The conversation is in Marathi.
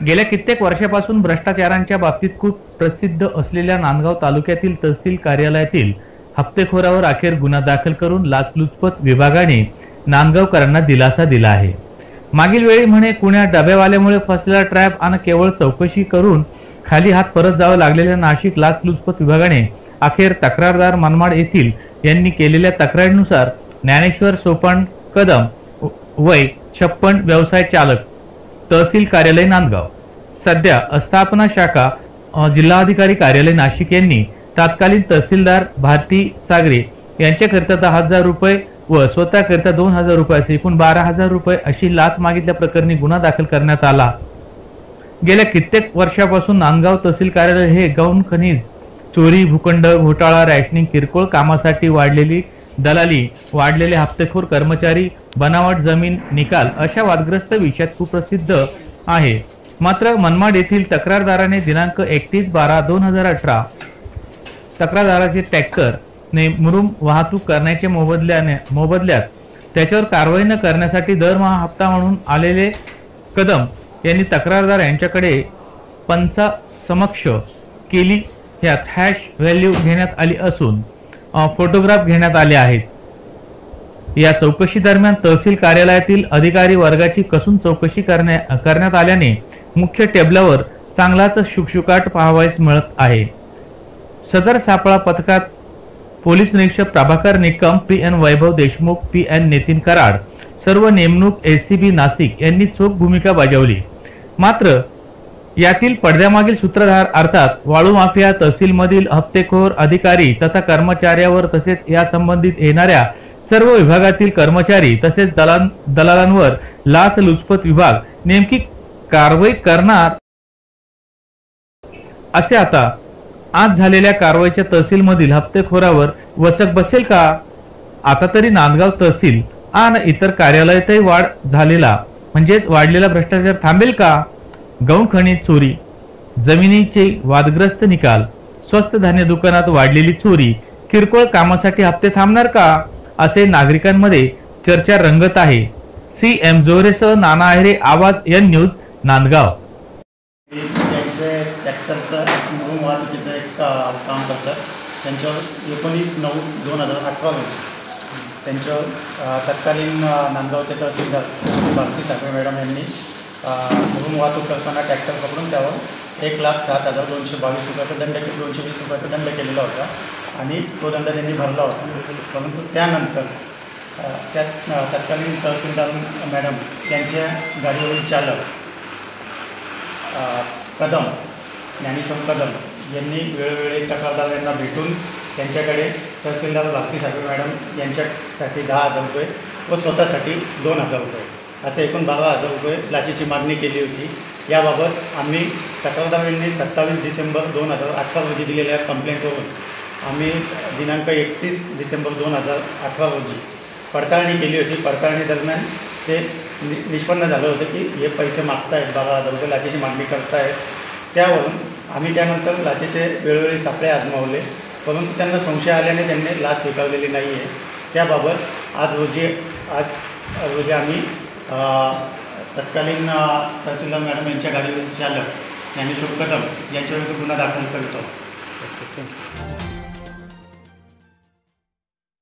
गेल्या कित्येक वर्षापासून भ्रष्टाचारांच्या बाबतीत खूप प्रसिद्ध असलेल्या नांदगाव तालुक्यातील तहसील कार्यालयातील हप्तेखोरावर अखेर गुन्हा दाखल करून लाचलुचपत विभागाने नांदगावकरांना दिलासा दिला आहे. मागील वेळी म्हणे कुण्या डब्यावाल्यामुळे फसलेला ट्रॅप आणि केवळ चौकशी करून खाली हात परत जावं लागलेल्या नाशिक लाचलुचपत विभागाने अखेर तक्रारदार मनमाड येथील यांनी केलेल्या तक्रारीनुसार ज्ञानेश्वर सोपण कदम वय छप्पन व्यवसाय चालक तहसील कार्यालय नांदगाव. सध्या अस्थापना शाखा जिल्हाधिकारी कार्यालय नाशिक यांनी तत्कालीन तहसीलदार भारती सागरे यांच्याकरिता दहा हजार रुपये व स्वतःकरिता दोन हजार रुपये असे एकूण बारा हजार रुपये अशी लाच मागितल्या प्रकरणी गुन्हा दाखल करण्यात आला. गेल्या कित्येक वर्षापासून नांदगाव तहसील कार्यालय हे गौण खनिज चोरी भूखंड घोटाळा रॅशनिंग किरकोळ कामासाठी वाढलेली दलाली वाढलेले हप्तेखोर कर्मचारी बनावट जमीन निकाल अशा वादग्रस्त विषयात कुप्रसिद्ध आहे. मात्र मनमाड येथील तक्रारदाराने दिनांक एकतीस बारा दोन हजार अठरा तक्रारदाराचे टॅक्टर ने मुरुम वाहतूक करण्याच्या मोबदल्याने मोबदल्यात त्याच्यावर कारवाई न करण्यासाठी दरमहा हप्ता म्हणून आलेले कदम यांनी तक्रारदार यांच्याकडे पंचा समक्ष केली. यात हॅश व्हॅल्यू घेण्यात आली असून फोटोग्राफ घेण्यात आले आहेत. या चौकशी दरम्यान तहसील कार्यालयातील अधिकारी वर्गाची कसून चौकशी करण्या- करण्यात आल्याने मुख्य टेबलावर चांगलाच शुकशुकाट पाहावयास मिळत आहे. सदर सापळा पथकात पोलीस निरीक्षक Prabhakar Nikam P N Vaibhav Deshmukh P N Nitin Karad सर्व नेमणूक एसीबी नाशिक यांनी चोख भूमिका बजावली. मात्र यातील पडद्यामागील सूत्रधार अर्थात वाळू माफिया तहसीलमधील हप्तेखोर अधिकारी तथा कर्मचाऱ्यावर तसेच या संबंधित येणाऱ्या सर्व विभागातील कर्मचारी तसेच दलाल दलालांवर लाच लुचपत विभाग नेमकी कारवाई करणार? असे आता आज झालेल्या कारवाईच्या तहसीलमधील हप्तेखोरावर वचक बसेल का? आता तरी नांदगाव तहसील आणि इतर कार्यालयातही वाढ झालेला म्हणजेच वाढलेला भ्रष्टाचार थांबेल का? गौण चोरी जमिनीचे वादग्रस्त निकाल स्वस्त धान्य दुकानात वाढलेली चोरी किरकोळ कामासाठी हप्ते थांबणार का? असे नागरिकांमध्ये चर्चा रंगत आहे. सी एम जोरेसह नाना आहेरे आवाज एन न्यूज नांदगाव. काम करतात. त्यांच्यावर एकोणीस नऊ दोन हजार अठरा रोजी. त्यांच्यावर तत्कालीन नांदगावचे तहसीलदार भारती साखरे मॅडम यांनी म्हणून वाहतूक करताना ट्रॅक्टर पकडून त्यावर एक लाख सात हजार दोनशे बावीस रुपयाचा दंड के दोनशे वीस रुपयाचा दंड केलेला होता. आणि तो दंड त्यांनी भरला होता. परंतु त्यानंतर त्यात तत्कालीन तहसीलदार मॅडम यांच्या गाडीवरील चालक कदम ज्ञानेश्वर कदम यांनी वेळोवेळी तक्रारदार यांना भेटून त्यांच्याकडे तहसीलदार भारती साहेब मॅडम यांच्यासाठी दहा हजार रुपये व स्वतःसाठी दोन हजार रुपये. असे एकूण बारा हजार रुपये लाचेची मागणी केली होती. याबाबत आम्ही तक्रारदारांनी सत्तावीस डिसेंबर दोन हजार अठरा रोजी दिलेल्या कंप्लेंटवरून आम्ही दिनांक एकतीस डिसेंबर दोन हजार अठरा रोजी पडताळणी केली होती. पडताळणी दरम्यान ते नि निष्पन्न झालं होतं की हे पैसे मागतायत बारा हजार रुपये लाचेची मागणी करतायत. त्यावरून आम्ही त्यानंतर लाचेचे वेळोवेळी सापळे आजमावले. परंतु त्यांना संशय आल्याने त्यांनी लाच स्वीकारलेली नाही आहे त्याबाबत आज रोजी आज रोजी आम्ही तत्कालीन तहसीलदार मॅडम यांच्या गाडीवरील चालक ज्ञानेश्वर कदम यांच्याविरुद्ध गुन्हा दाखल करतो.